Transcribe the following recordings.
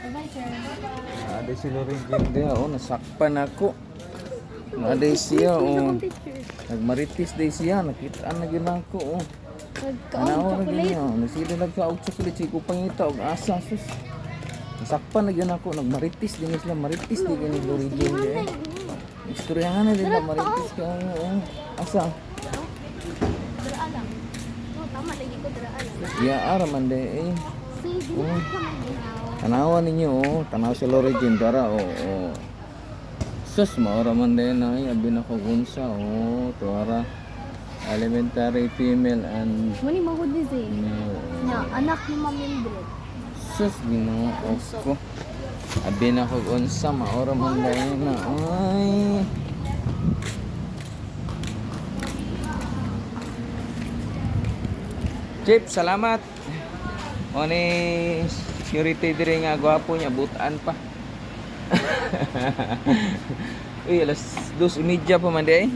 Bye-bye, sir. Ada si Lorin dia, oh nasakpan ako. Ada siya, oh. Nagmaritis day siya, nakitaan na gina ako, oh. Nagkaon Ano ka na kulit. ganyan, oh. Chocolate, ko pangita, og asa, sus. Nasakpan na gina ako, nagmaritis din sila, maritis din gani Lorin dia. eh. Istoryahan na din na maritis ka, oh. Asa? Daraan lang. Oh, tama lagi ko daraan lang. Ya, araman de, eh. Oh. Tanawan ninyo, oh. Tanaw sa Lorigin, dara, oh, oh. Sus, maura man din na, ay, abin ako gunsa, oh. Tuwara. Elementary female and Muni mahudis eh. male. Nya, anak ni Ma'am Mildred. Sus, ginoo ko. Abin ako gunsa, maura man din na, ay. Chip, salamat. O ni security diri nga gwapo niya butaan pa. Uy, alas 2.30 pa man di ay.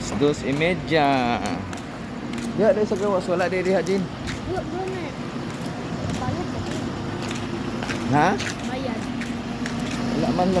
Alas 2.30. Diya, dahil sa gawas, wala di diha din. Ha? Bayad. Wala man